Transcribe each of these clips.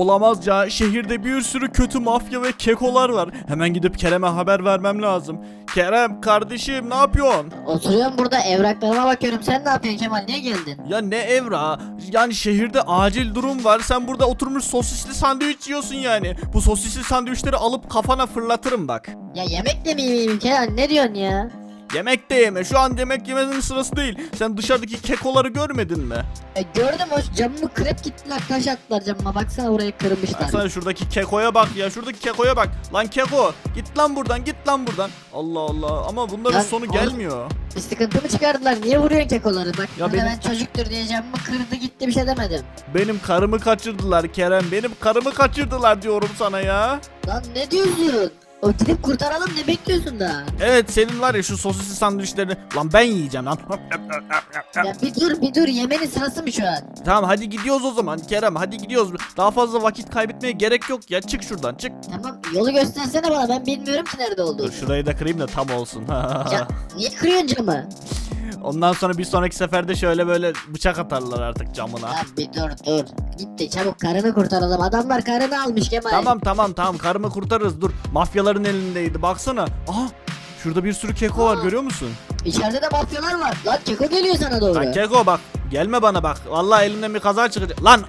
Olamaz ya şehirde bir sürü kötü mafya ve kekolar var. Hemen gidip Kerem'e haber vermem lazım. Kerem kardeşim ne yapıyorsun? Oturuyorum burada evraklarıma bakıyorum. Sen ne yapıyorsun Kemal? Niye geldin? Ya ne evra? Yani şehirde acil durum var. Sen burada oturmuş sosisli sandviç yiyorsun yani. Bu sosisli sandviçleri alıp kafana fırlatırım bak. Ya yemek de mi yemeyeyim Kemal? Ne diyorsun ya? Yemek de yeme. Şu an yemek yemenin sırası değil. Sen dışarıdaki kekoları görmedin mi? E, gördüm o camımı kırıp gittiler. Taş attılar camıma. Baksana orayı kırmışlar. Baksana şuradaki kekoya bak ya. Şuradaki kekoya bak. Lan keko. Git lan buradan. Git lan buradan. Allah Allah. Ama bunların Lan sonu oğlum- gelmiyor. Bir sıkıntı mı çıkardılar? Niye vuruyorsun kekoları? Bak Ya ya benim- ben çocuktur diye camımı kırdı gitti bir şey demedim. Benim karımı kaçırdılar Kerem. Benim karımı kaçırdılar diyorum sana ya. Lan ne diyorsun? O gidip kurtaralım ne bekliyorsun da? Evet senin var ya şu sosisli sandviçlerini. Lan ben yiyeceğim lan. Ya bir dur bir dur yemenin sırası mı şu an? Tamam hadi gidiyoruz o zaman Kerem hadi gidiyoruz. Daha fazla vakit kaybetmeye gerek yok ya. Çık şuradan çık. Tamam yolu göstersene bana ben bilmiyorum ki nerede Dur olduğunu. şurayı da kırayım da tam olsun. Ya niye kırıyorsun camı? Ondan sonra bir sonraki seferde şöyle böyle bıçak atarlar artık camına. Ya bir dur dur. Gitti çabuk karını kurtaralım. Adamlar karını almış Kemal. Tamam tamam tamam karımı kurtarırız dur. Mafyaların elindeydi baksana. Aha şurada bir sürü keko var Aa. görüyor musun? İçeride de mafyalar var. Lan keko geliyor sana doğru. Lan keko bak gelme bana bak. Vallahi elimden bir kaza çıkacak. Lan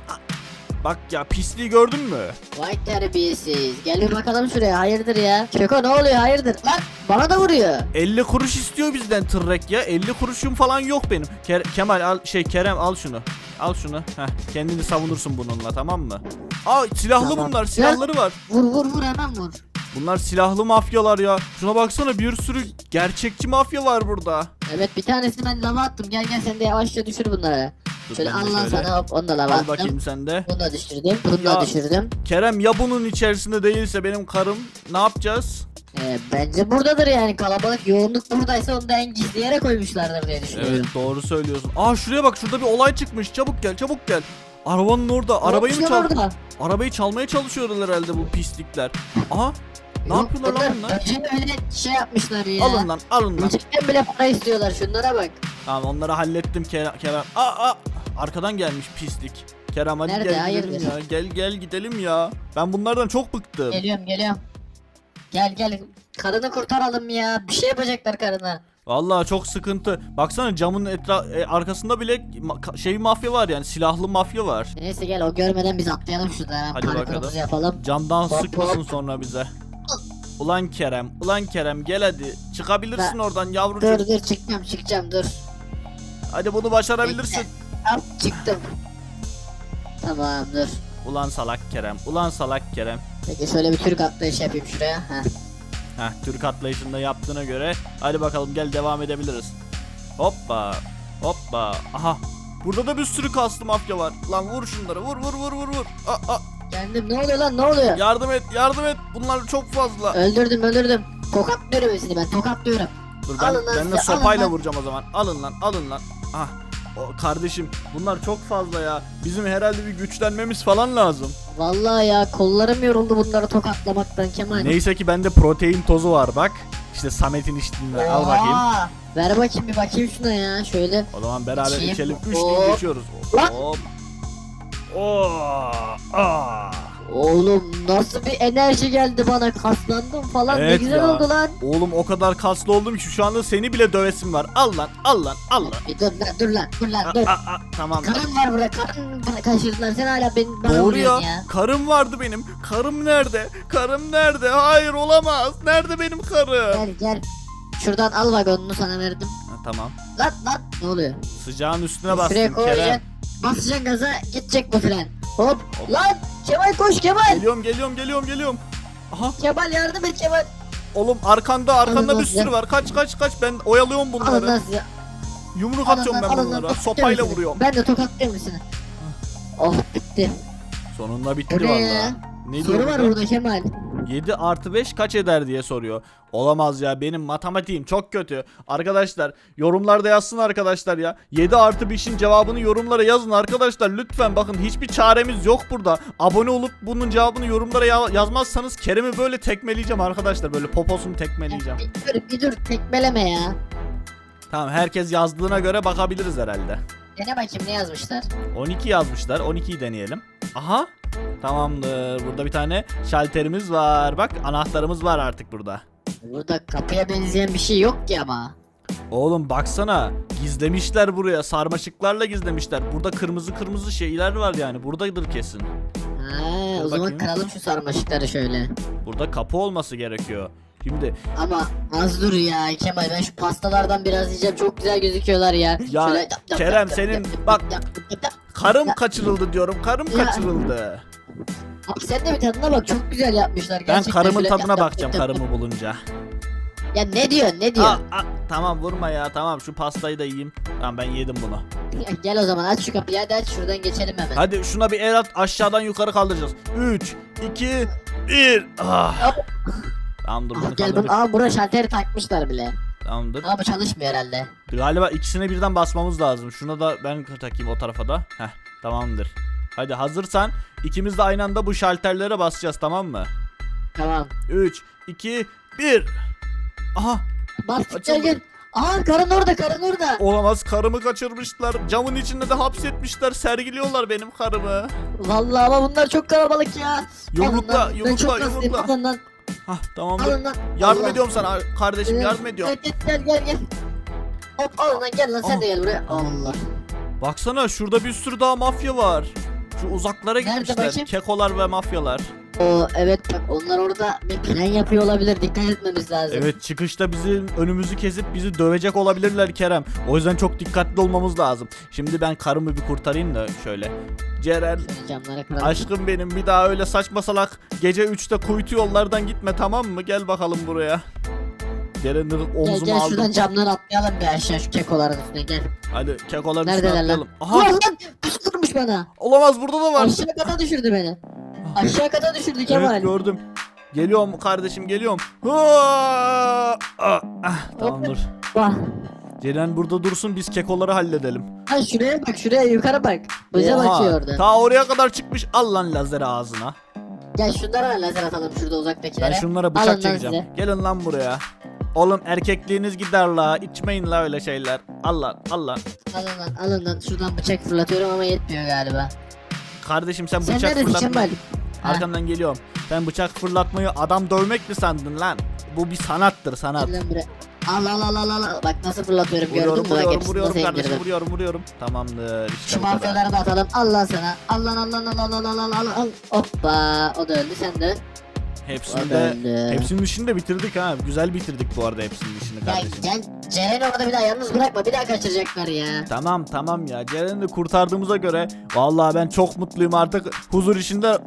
bak ya pisliği gördün mü? Vay terbiyesiz. Gel bir bakalım şuraya. Hayırdır ya? Keko ne oluyor? Hayırdır? Lan bana da vuruyor. 50 kuruş istiyor bizden tırrek ya. 50 kuruşum falan yok benim. Ke- Kemal al şey Kerem al şunu. Al şunu. Heh, kendini savunursun bununla tamam mı? Aa silahlı Tamam. bunlar. Silahları var. Vur vur vur hemen vur. Bunlar silahlı mafyalar ya. Şuna baksana bir sürü gerçekçi mafya var burada. Evet bir tanesini ben lava attım. Gel gel sen de yavaşça düşür bunları. Dur, Şöyle ben de al lan şöyle. sana hop onu da lava Al attım. bakayım sen de. Bunu da düşürdüm. Bunu Ya. da düşürdüm. Kerem ya bunun içerisinde değilse benim karım ne yapacağız? Ee, bence buradadır yani kalabalık yoğunluk buradaysa onu da en gizli yere koymuşlardır diye düşünüyorum. Evet doğru söylüyorsun. Aa şuraya bak şurada bir olay çıkmış. Çabuk gel çabuk gel. Arabanın orada. Arabayı mı çal? orada. Arabayı çalmaya çalışıyorlar herhalde bu pislikler. Aha Ne yapıyorlar lan bunlar? Öyle şey yapmışlar ya. alın lan alın lan. Böcekten bile para istiyorlar şunlara bak. Tamam onları hallettim Kerem. Kerem. Aa, aa, arkadan gelmiş pislik. Kerem hadi Nerede? gel gidelim ya. Gel gel gidelim ya. Ben bunlardan çok bıktım. Geliyorum geliyorum. Gel gel. Karını kurtaralım ya. Bir şey yapacaklar karına. Vallahi çok sıkıntı. Baksana camın etra e, arkasında bile ma- şey mafya var yani silahlı mafya var. Neyse gel o görmeden biz atlayalım şuradan. Hadi bakalım. Yapalım. Camdan Hop, sıkmasın hop. sonra bize. Ulan Kerem, ulan Kerem gel hadi. Çıkabilirsin oradan Dur yavrucuğum. dur çıkacağım çıkacağım dur. Hadi bunu başarabilirsin. Hop çıktım. Tamam dur. Ulan salak Kerem, ulan salak Kerem. Peki şöyle bir Türk atlayış yapayım şuraya. Heh. Heh, Türk atlayışında yaptığına göre hadi bakalım gel devam edebiliriz. Hoppa, hoppa. Aha, burada da bir sürü kaslı mafya var. Lan vur şunları, vur vur vur vur vur. Aa, aa. Geldim ne oluyor lan ne oluyor? Yardım et, yardım et. Bunlar çok fazla. Öldürdüm öldürdüm. Tokatlıyorum hepsini ben tokatlıyorum. Dur ben, Alın ben de alın sopayla lan. vuracağım o zaman. Alın lan, alın lan. Ah. O kardeşim bunlar çok fazla ya. Bizim herhalde bir güçlenmemiz falan lazım. Vallahi ya kollarım yoruldu bunları tokatlamaktan Kemal. Neyse ki bende protein tozu var bak. İşte Samet'in içtiğinden al bakayım. Ver bakayım bir bakayım şuna ya şöyle. O zaman beraber İçeyim. içelim. Üç Hop. gün geçiyoruz. Lan. Hop. Oo. Aa. Oğlum nasıl bir enerji geldi bana kaslandım falan ne Evet güzel ya. oldu lan. Oğlum o kadar kaslı oldum ki şu anda seni bile dövesim var. Al lan, al lan, al lan. Bir dur lan dur lan dur lan dur. aa, aa, tamam. Karın var burada karın bana kaçırdılar sen hala beni bana Doğru ya. vuruyorsun ya. Karım vardı benim. Karım nerede? Karım nerede? Hayır olamaz. Nerede benim karım? Gel gel. Şuradan al vagonunu sana verdim. Ha, tamam. Lan lan ne oluyor? Sıcağın üstüne Şuraya bastım Kerem. Basacaksın gaza gidecek bu fren. Hop lan Kemal koş Kemal. Geliyorum, geliyorum, geliyorum, geliyorum. Aha Kemal yardım et Kemal. oğlum arkanda arkanda bir sürü var. Kaç kaç kaç ben oyalıyorum bunları. lan size. Yumruk atıyorum ben lan, bunlara. tokatlıyorum Sopayla seni. vuruyorum. Ben de tokatlıyorum seni. Oh bitti. Sonunda Bu bitti ne valla. ya? Ne Soru diyor var burada? burada Kemal. 7 artı 5 kaç eder diye soruyor. Olamaz ya benim matematiğim çok kötü. Arkadaşlar yorumlarda yazsın arkadaşlar ya. 7 artı 5'in cevabını yorumlara yazın arkadaşlar. Lütfen bakın hiçbir çaremiz yok burada. Abone olup bunun cevabını yorumlara ya- yazmazsanız Kerem'i böyle tekmeleyeceğim arkadaşlar. Böyle poposunu tekmeleyeceğim. Bir dur, bir dur tekmeleme ya. Tamam herkes yazdığına göre bakabiliriz herhalde. Dene bakayım ne yazmışlar. 12 yazmışlar. 12'yi deneyelim. Aha Tamamdır. Burada bir tane şalterimiz var. Bak anahtarımız var artık burada. Burada kapıya benzeyen bir şey yok ki ama. Oğlum baksana gizlemişler buraya sarmaşıklarla gizlemişler. Burada kırmızı kırmızı şeyler var yani buradadır kesin. Ha, Dur o zaman bakayım. kıralım şu sarmaşıkları şöyle. Burada kapı olması gerekiyor. Şimdi Ama az dur ya Kemal ben şu pastalardan biraz yiyeceğim çok güzel gözüküyorlar ya. Ya, yap, yap, Kerem, yap, senin- yap, bak, yap, yap, yap. karım kaçırıldı diyorum. Karım Ya. kaçırıldı. Abi sen de bir tadına bak çok güzel yapmışlar Ben gerçekten. karımın Şöyle tadına yap, bakacağım yap, yap. karımı bulunca. Ya ne diyorsun ne Aa, diyorsun? aa, tamam vurma ya tamam şu pastayı da yiyeyim. Tamam ben yedim bunu. Ya Gel o zaman aç şu kapıyı hadi aç şuradan geçelim hemen. Hadi şuna bir el at aşağıdan yukarı kaldıracağız. 3, 2, 1. Ah. Tamam dur Ah, bunu gel kaldırdık. bunu aa buraya şalteri takmışlar bile. Tamamdır. Ama bu çalışmıyor herhalde. Galiba ikisine birden basmamız lazım. Şuna da ben takayım o tarafa da. Heh tamamdır. Hadi hazırsan ikimiz de aynı anda bu şalterlere basacağız tamam mı? Tamam. 3, 2, 1. Aha Bas Açıldı. gel. Aa karın orada karın orada. olamaz karımı kaçırmışlar. Camın içinde de hapsetmişler. Sergiliyorlar benim karımı. Vallahi ama bunlar çok kalabalık ya. Yumrukla, lan, ben yumrukla, çok hastayım. yumrukla. Lan Hah tamamdır. alın lan. Yardım Allah. ediyorum sana kardeşim yardım ediyorum. Evet, gel gel gel. Hop alın lan gel lan sen de gel buraya. Allah. Baksana şurada bir sürü daha mafya var. Şu uzaklara Nerede gitmişler. bakayım? Kekolar ve mafyalar. O evet bak onlar orada bir plan yapıyor olabilir. Dikkat etmemiz lazım. Evet çıkışta bizim önümüzü kesip bizi dövecek olabilirler Kerem. O yüzden çok dikkatli olmamız lazım. Şimdi ben karımı bir kurtarayım da şöyle. Ceren Şöyle camlara kıralım. aşkım benim bir daha öyle saçma salak gece 3'te kuytu yollardan gitme tamam mı? Gel bakalım buraya. Ceren'in Gel omzuma gel aldım. şuradan camdan atlayalım bir aşağı şu kekoların üstüne gel. Hadi kekoların üstüne Neredeler lan? atlayalım. Aha Ulan lan kurmuş bana. olamaz burada da var. Aşağı kata düşürdü beni. Aşağı kata düşürdü Kemal. Evet gördüm. Geliyorum kardeşim geliyorum. Hıa! Ah, ah, tamam dur. Vah. Ceren burada dursun biz kekoları halledelim. Ha şuraya bak şuraya yukarı bak. Bize Oha, bakıyor orada. Ta oraya kadar çıkmış. Al lan lazeri ağzına. Gel şunlara lazer atalım şurada uzaktakilere. Ben şunlara Alın bıçak lan çekeceğim. size. Gelin lan buraya. Oğlum erkekliğiniz gider la. İçmeyin la öyle şeyler. Al lan al lan. Alın lan alın lan şuradan bıçak fırlatıyorum ama yetmiyor galiba. Kardeşim sen Sen bıçak neredesin fırlatma. Kemal? Arkamdan geliyorum. Sen bıçak fırlatmayı adam dövmek mi sandın lan? Bu bir sanattır sanat. Gel lan buraya. Al al al al al. Bak nasıl fırlatıyorum Vuruyorum gördün mü? Bak vuruyorum hepsini vuruyorum nasıl kardeşim indirdim. vuruyorum vuruyorum. Tamamdır işte Şu bu kadar. mafyaları da atalım. Al lan sana. Al lan al lan al al al al al al al. Hoppa o da öldü sen de. Hepsini O da de öldü. hepsinin işini de bitirdik ha. Güzel bitirdik bu arada hepsinin işini Gel kardeşim. gel Ceren'i orada bir daha yalnız bırakma bir daha kaçıracaklar ya. Tamam tamam ya Ceren'i kurtardığımıza göre vallahi ben çok mutluyum artık huzur içinde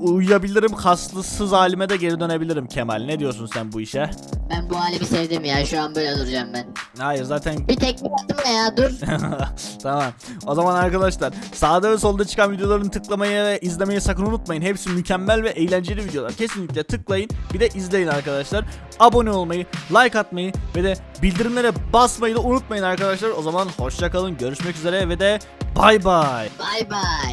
uyuyabilirim kaslısız halime de geri dönebilirim Kemal ne diyorsun sen bu işe? Ben bu halimi sevdim ya şu an böyle duracağım ben. Hayır zaten Bir tekme attım ne ya dur. tamam o zaman arkadaşlar sağda ve solda çıkan videoların tıklamayı ve izlemeyi sakın unutmayın hepsi mükemmel ve eğlenceli videolar kesinlikle tıklayın bir de izleyin arkadaşlar abone olmayı like atmayı ve de bildirimlere basmayı da unutmayın arkadaşlar o zaman hoşça kalın görüşmek üzere ve de bay bay Bay bay.